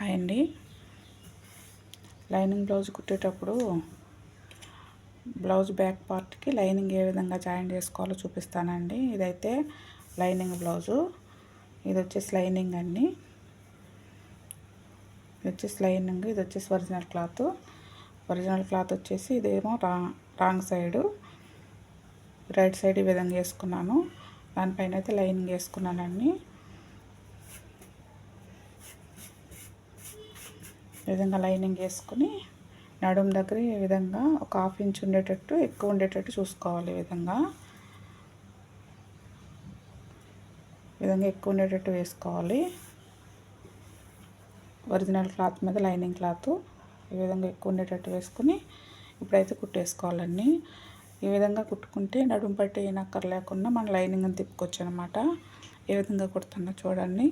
Hi అండి. Lining blouse కుట్టేటప్పుడు blouse back పార్ట్కి లైనింగ్ ఏ విధంగా జాయిన్ చేసుకోవాలో చూపిస్తానండి. ఇదైతే లైనింగ్ బ్లౌజు. ఇది వచ్చేసి లైనింగ్ అండి. ఇది వచ్చేసి లైనింగ్ ఇది వచ్చేసి ఒరిజినల్ క్లాత్. ఒరిజినల్ క్లాత్ వచ్చేసి ఇదేమో రా రాంగ్ సైడు. రైట్ సైడ్ ఈ విధంగా వేసుకున్నాను. దానిపైన అయితే లైనింగ్ వేసుకున్నానండి. విధంగా లైనింగ్ వేసుకుని నడుం దగ్గర ఈ విధంగా ఒక హాఫ్ ఇంచ్ ఉండేటట్టు ఎక్కువ ఉండేటట్టు చూసుకోవాలి ఈ విధంగా. ఈ విధంగా ఎక్కువ ఉండేటట్టు వేసుకోవాలి. ఒరిజినల్ క్లాత్ మీద లైనింగ్ క్లాత్ ఈ విధంగా ఎక్కువ ఉండేటట్టు వేసుకుని ఇప్పుడైతే కుట్టేసుకోవాలండి. ఈ విధంగా కుట్టుకుంటే నడుము పట్టి నక్కర్ లేకుండా మన లైనింగ్ తిప్పుకోవచ్చు అనమాట ఏ విధంగా కుడుతున్నా చూడండి.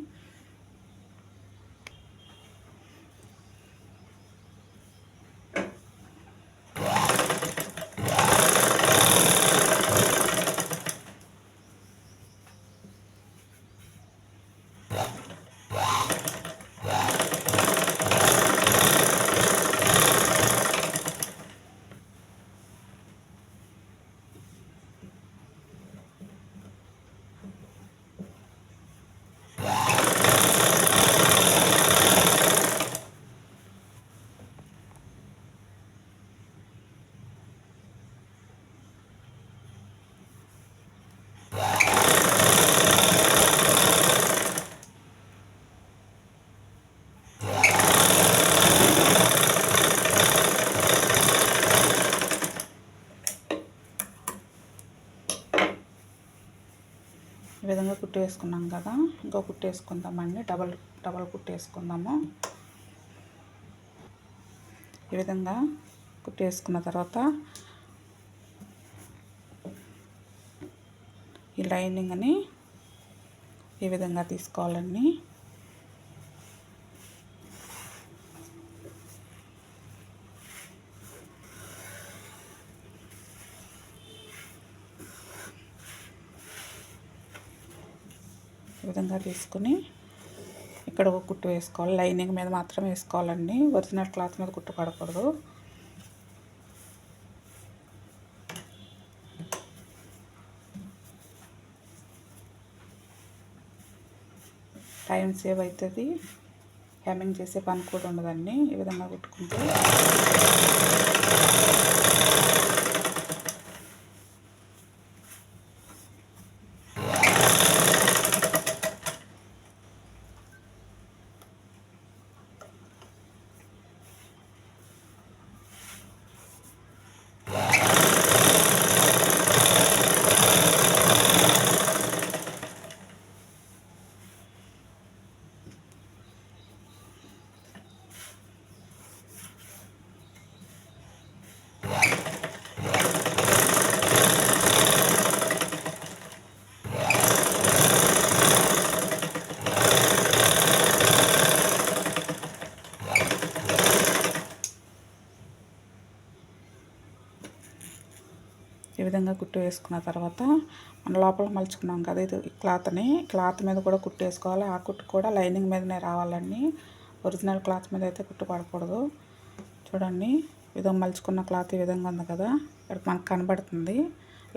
ఈ విధంగా కుట్టు వేసుకున్నాం కదా. ఇంకో కుట్టు వేసుకుందామండి. డబల్ డబల్ కుట్టు వేసుకుందాము. ఈ విధంగా కుట్టు వేసుకున్న తర్వాత ఈ లైనింగ్ని ఈ విధంగా తీసుకోవాలండి. విధంగా తీసుకుని ఇక్కడ ఒక కుట్టు వేసుకోవాలి. లైనింగ్ మీద మాత్రం వేసుకోవాలండి. ఒరిజినల్ క్లాత్ మీద కుట్టు పడకూడదు. టైం సేవ్ అవుతుంది. హ్యామింగ్ చేసే పని కూడా ఉండదండి. ఈ విధంగా కుట్టుకుంటే ఈ విధంగా కుట్టు వేసుకున్న తర్వాత మన లోపల మలుచుకున్నాం కదా ఇది క్లాత్ని. క్లాత్ మీద కూడా కుట్టు వేసుకోవాలి. ఆ కుట్టు కూడా లైనింగ్ మీదనే రావాలండి. ఒరిజినల్ క్లాత్ మీద అయితే కుట్టు పడకూడదు. చూడండి విధంగా మలుచుకున్న క్లాత్ ఈ విధంగా ఉంది కదా ఇక్కడ మనకు కనబడుతుంది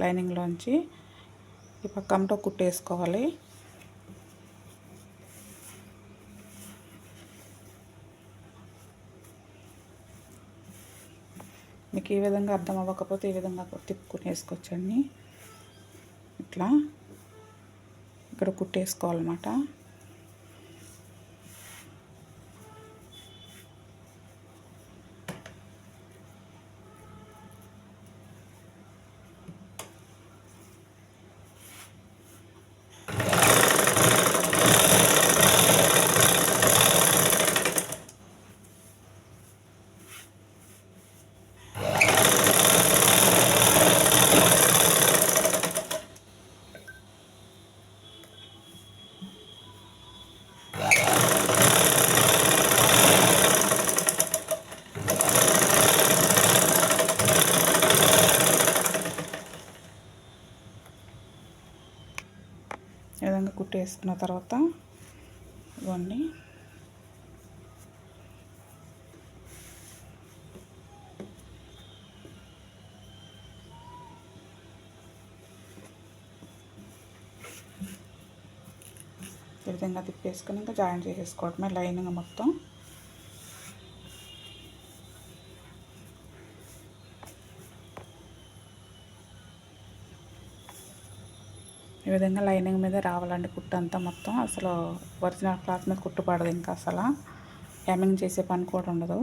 లైనింగ్లోంచి. ఈ పక్కంతో కుట్టు వేసుకోవాలి. మీకు ఈ విధంగా అర్థం అవ్వకపోతే ఈ విధంగా తిప్పుకుని వేసుకోవచ్చండి. ఇట్లా. ఇక్కడ కుట్టేసుకోవాలన్నమాట. ఈ విధంగా కుట్టేసుకున్న తర్వాత ఇవ్వండి ఈ విధంగా తిప్పేసుకుని ఇంకా జాయిన్ చేసేసుకోవటమే లైన్గా మొత్తం. ఈ విధంగా లైనింగ్ మీద రావాలండి కుట్టు అంతా మొత్తం. అసలు ఒరిజినల్ క్లాత్ మీద కుట్టు పడదు ఇంకా అసలు. హెమ్మింగ్ చేసే పని కూడా ఉండదు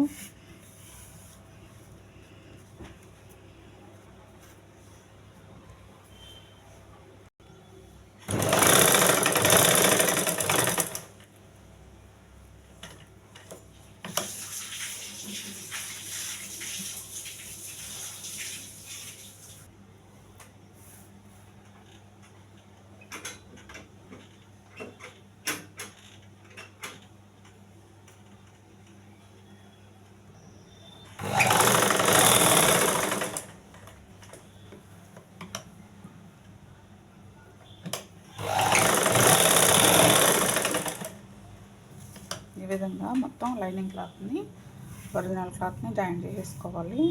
ఈ విధంగా ఫోల్డింగ్ క్లాత్ని ఒరిజినల్ క్లాత్ని జాయిన్ చేసేసుకోవాలి.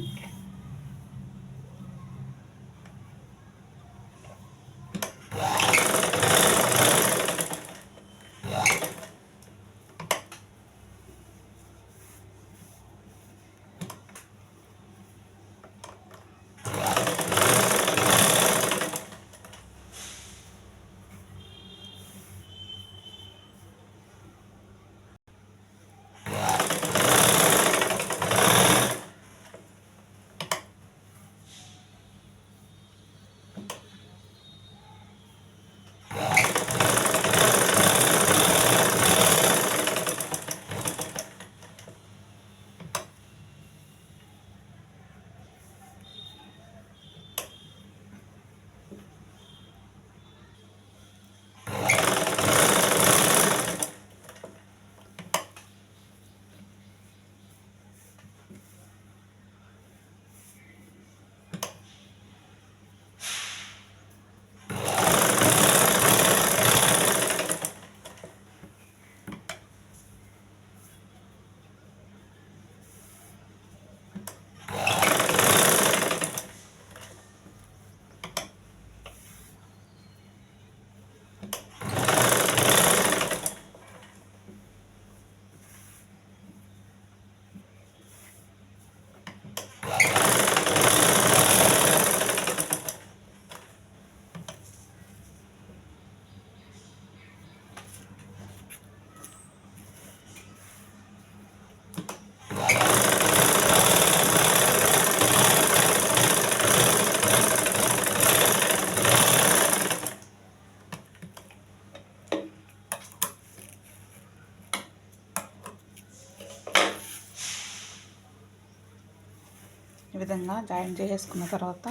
ఈ విధంగా జాయిన్ చేసేసుకున్న తర్వాత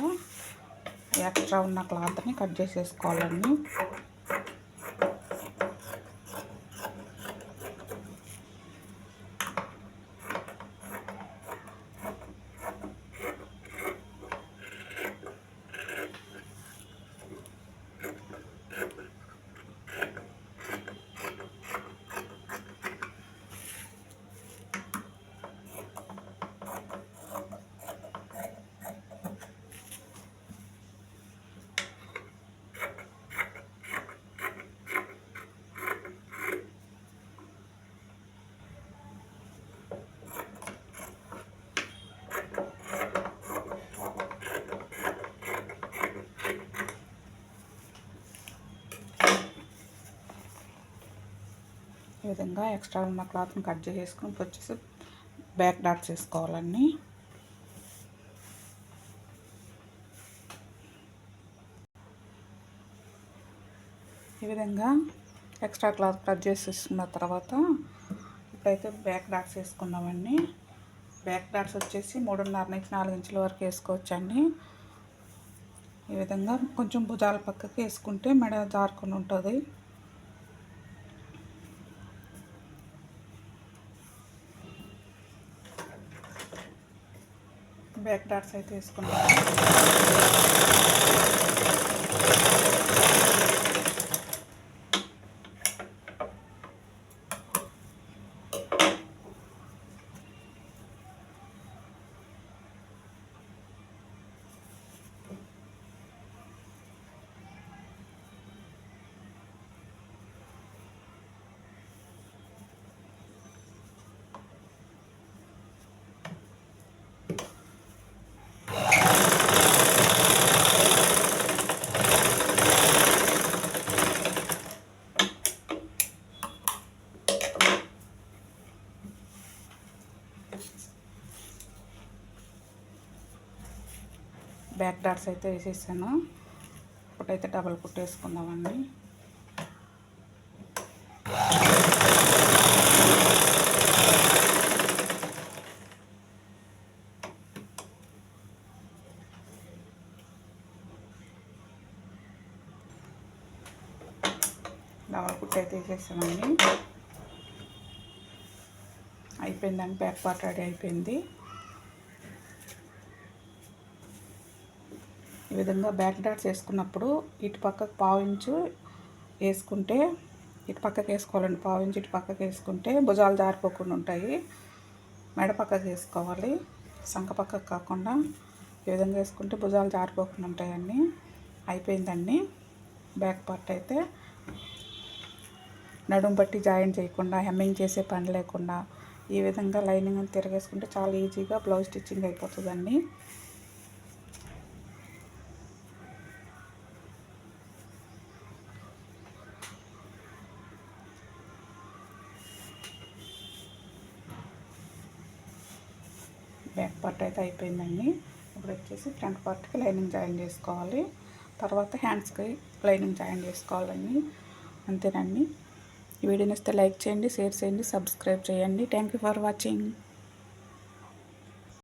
ఎక్స్ట్రా ఉన్న క్లాత్ని కట్ చేసేసుకోవాలండి. ఈ విధంగా ఎక్స్ట్రా ఉన్న క్లాత్ని కట్ చేసేసుకొని వచ్చేసి బ్యాక్ డాట్స్ వేసుకోవాలండి. ఈ విధంగా ఎక్స్ట్రా క్లాత్ కట్ చేసేసుకున్న తర్వాత ఇప్పుడైతే బ్యాక్ డాట్స్ వేసుకున్నామండి బ్యాక్ డాట్స్ వచ్చేసి మూడున్నర నుంచి నాలుగు ఇంచుల వరకు వేసుకోవచ్చండి. ఈ విధంగా కొంచెం భుజాల పక్కకి వేసుకుంటే మెడ జారుకుని ఉంటుంది. బ్యాక్ డాట్స్ అయితే వేసుకున్నాను బ్యాక్ డాట్స్ అయితే వేసేసాను. ఇప్పుడైతే డబల్ కుట్టేసుకుందామండి డబల్ కుట్ అయితే వేసేసామండి. అయిపోయిందండి బ్యాక్ పార్ట్ రెడీ అయిపోయింది. ఈ విధంగా బ్యాక్ డాట్స్ వేసుకున్నప్పుడు ఇటు పక్కకు పావు ఇంచు వేసుకుంటే ఇటు పక్కకి వేసుకోవాలండి పావు ఇంచు ఇటు పక్కకి వేసుకుంటే భుజాలు జారిపోకుండా ఉంటాయి. మెడ పక్కకి వేసుకోవాలి. సంక పక్కకు కాకుండా ఈ విధంగా వేసుకుంటే భుజాలు జారిపోకుండా ఉంటాయండి అయిపోయిందండి. బ్యాక్ పార్ట్ అయితే నడుం బట్టి జాయిన్ చేయకుండా హెమ్మింగ్ చేసే పని లేకుండా ఈ విధంగా లైనింగ్ తిరగేసుకుంటే చాలా ఈజీగా బ్లౌజ్ స్టిచ్చింగ్ అయిపోతుందండి. బ్యాక్ పార్ట్ అయితే అయిపోయిందండి. ఇప్పుడు వచ్చేసి ఫ్రంట్ పార్ట్కి లైనింగ్ జాయిన్ చేసుకోవాలి. తర్వాత హ్యాండ్స్కి లైనింగ్ జాయిన్ చేసుకోవాలండి. అంతేనండి. ఈ వీడియోని ఇస్తే లైక్ చేయండి షేర్ చేయండి సబ్స్క్రైబ్ చేయండి. Thank you for watching.